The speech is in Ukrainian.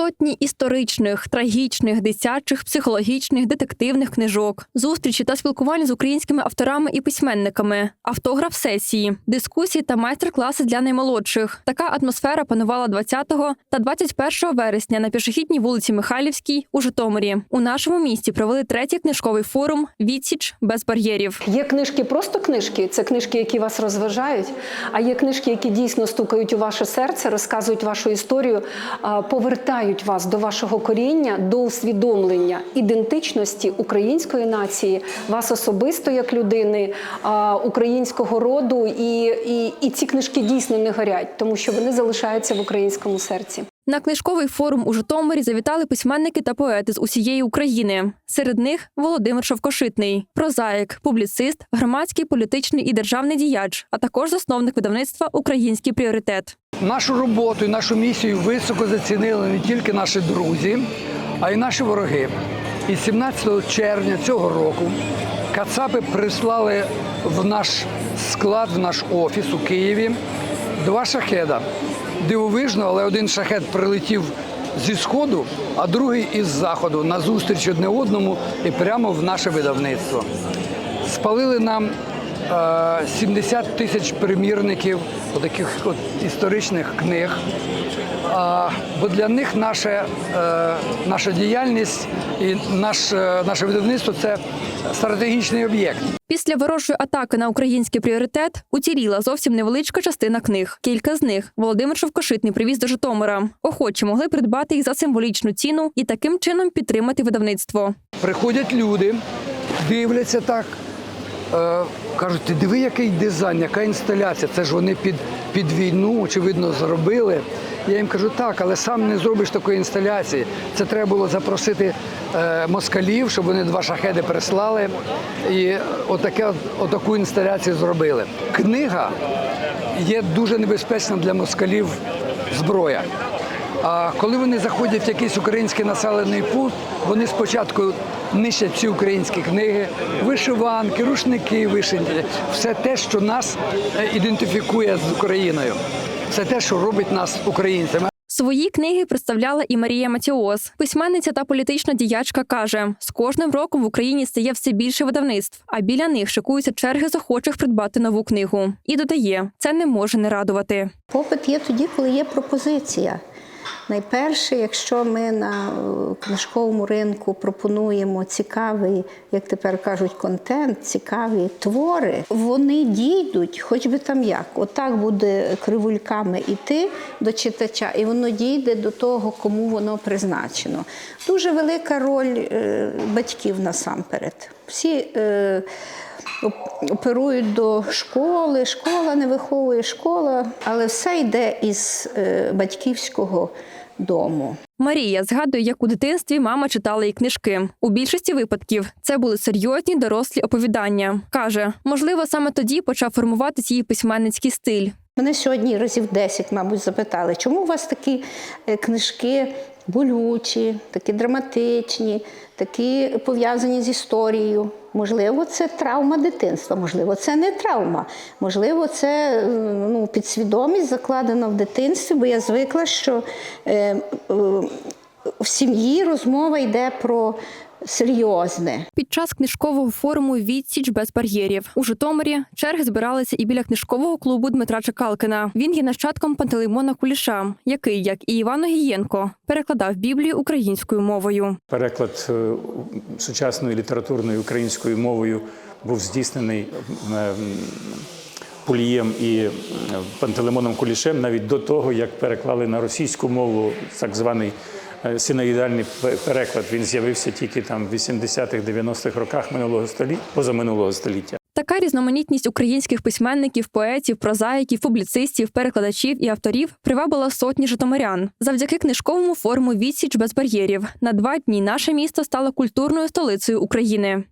Сотні історичних, трагічних, дитячих, психологічних, детективних книжок, зустрічі та спілкування з українськими авторами і письменниками, автограф сесії, дискусії та майстер-класи для наймолодших. Така атмосфера панувала 20 та 21 вересня на пішохідній вулиці Михайлівській у Житомирі. У нашому місті провели третій книжковий форум Відсіч без бар'єрів. Є книжки, просто книжки, це книжки, які вас розважають. А є книжки, які дійсно стукають у ваше серце, розказують вашу історію, а, повертають вас до вашого коріння, до усвідомлення ідентичності української нації, вас особисто як людини, українського роду. І, і, і ці книжки дійсно не горять, тому що вони залишаються в українському серці. На книжковий форум у Житомирі завітали письменники та поети з усієї України. Серед них Володимир Шовкошитний, прозаїк, публіцист, громадський, політичний і державний діяч, а також засновник видавництва Український пріоритет. Нашу роботу і нашу місію високо зацінили не тільки наші друзі, а й наші вороги. І 17 червня цього року Кацапи прислали в наш склад, в наш офіс у Києві два шахеда. Дивовижно, але один шахет прилетів зі сходу, а другий із заходу на зустріч одне одному і прямо в наше видавництво. Спалили нам 70 тисяч примірників таких от історичних книг. Бо для них наша, е, наша діяльність і наш, е, наше видавництво це стратегічний об'єкт. Після ворожої атаки на український пріоритет уціліла зовсім невеличка частина книг. Кілька з них Володимир Шовкошитний привіз до Житомира. Охочі могли придбати їх за символічну ціну і таким чином підтримати видавництво. Приходять люди, дивляться так, е, кажуть, ти диви, який дизайн, яка інсталяція. Це ж вони під, під війну, очевидно, зробили. Я їм кажу, так, але сам не зробиш такої інсталяції. Це треба було запросити е, москалів, щоб вони два шахеди прислали. І отаке, отаку інсталяцію зробили. Книга є дуже небезпечна для москалів зброя. А коли вони заходять в якийсь український населений пункт, вони спочатку нищать всі українські книги, вишиванки, рушники вишиті, все те, що нас е, ідентифікує з Україною. Це те, що робить нас українцями. Свої книги представляла і Марія Матіос. Письменниця та політична діячка каже: з кожним роком в Україні стає все більше видавництв, а біля них шикуються черги захочих придбати нову книгу. І додає, це не може не радувати. Попит є тоді, коли є пропозиція. Найперше, якщо ми на е, книжковому ринку пропонуємо цікавий, як тепер кажуть, контент, цікаві твори, вони дійдуть, хоч би там як. Отак буде кривульками йти до читача, і воно дійде до того, кому воно призначено. Дуже велика роль е, батьків насамперед. Всі е, оперують до школи, школа не виховує школа, але все йде із е, батьківського дому. Марія згадує, як у дитинстві мама читала їй книжки. У більшості випадків це були серйозні дорослі оповідання. каже, можливо, саме тоді почав формуватись її письменницький стиль. Мене сьогодні разів 10, мабуть, запитали, чому у вас такі е, книжки болючі, такі драматичні, такі пов'язані з історією. Можливо, це травма дитинства, можливо, це не травма. Можливо, це ну, підсвідомість закладена в дитинстві, бо я звикла, що е, е, в сім'ї розмова йде про серйозне. Під час книжкового форуму Відсіч без бар'єрів у Житомирі черги збиралися і біля книжкового клубу Дмитра Чекалкина. Він є нащадком Пантелеймона Куліша, який, як і Іван Огієнко, перекладав Біблію українською мовою. Переклад е, сучасною літературною українською мовою був здійснений е, м, Пулієм і е, Пантелеймоном Кулішем навіть до того, як переклали на російську мову так званий е, синоїдальний переклад. Він з'явився тільки там в 80-х, 90-х роках минулого століття, позаминулого століття. Така різноманітність українських письменників, поетів, прозаїків, публіцистів, перекладачів і авторів привабила сотні житомирян. Завдяки книжковому форуму Відсіч без бар'єрів на два дні наше місто стало культурною столицею України.